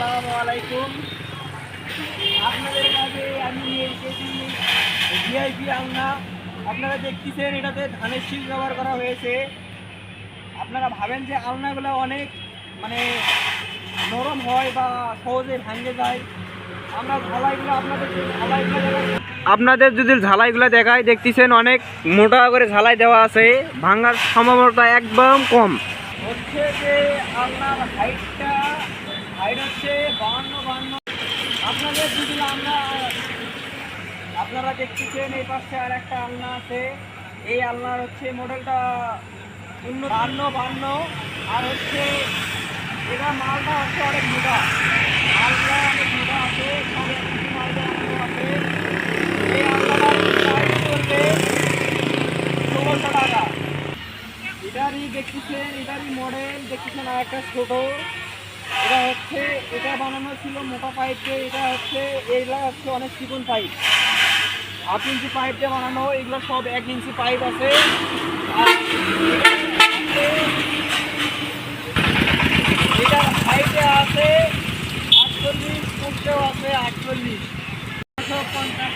আসসালামু আলাইকুম। আপনাদের মাঝে আমি নিয়ে এসেছি ভিআইপি আলনা। আপনারা দেখতেছেন এটাতে ধানের শীল ব্যবহার করা হয়েছে। আপনারা ভাবেন যে আলনাগুলো অনেক মানে নরম হয় বা সহজে ভাঙে যায়। আমরা ঝালাইগুলো আপনাদের ঝালাইগুলো আপনাদের যদি ঝালাইগুলো দেখায় দেখতেছেন অনেক মোটা করে ঝালাই দেওয়া আছে। ভাঙার সম্ভাবনাটা একদম কম। হচ্ছে যে আপনার হাইটটা হাইট হচ্ছে বাহান্ন বাহান্ন। আপনাদের যদি আমরা, আপনারা দেখতেছেন এই পাশে আর একটা আলনা আছে। এই আলনার হচ্ছে মডেলটা শূন্য বান্ন বান্ন আর হচ্ছে এটা মালটা হচ্ছে অনেক মোটা। মালটা অনেক মোটা আছে মালটা আছে। এই প্রাইস করবে, ষোলোশো টাকা। এটারই দেখতেছেন, এটারই মডেল দেখতেছেন আর একটা ছোট। এটা হচ্ছে, এটা বানানো ছিল মোটা পাইপ দিয়ে এটা হচ্ছে এইগুলা হচ্ছে অনেক চিকন পাইপ। আট ইঞ্চি পাইপ দিয়ে বানানো, এগুলো সব এক ইঞ্চি পাইপ আছে। এটার হাইটে আছে আটচল্লিশ আছে আটচল্লিশ। পঞ্চাশ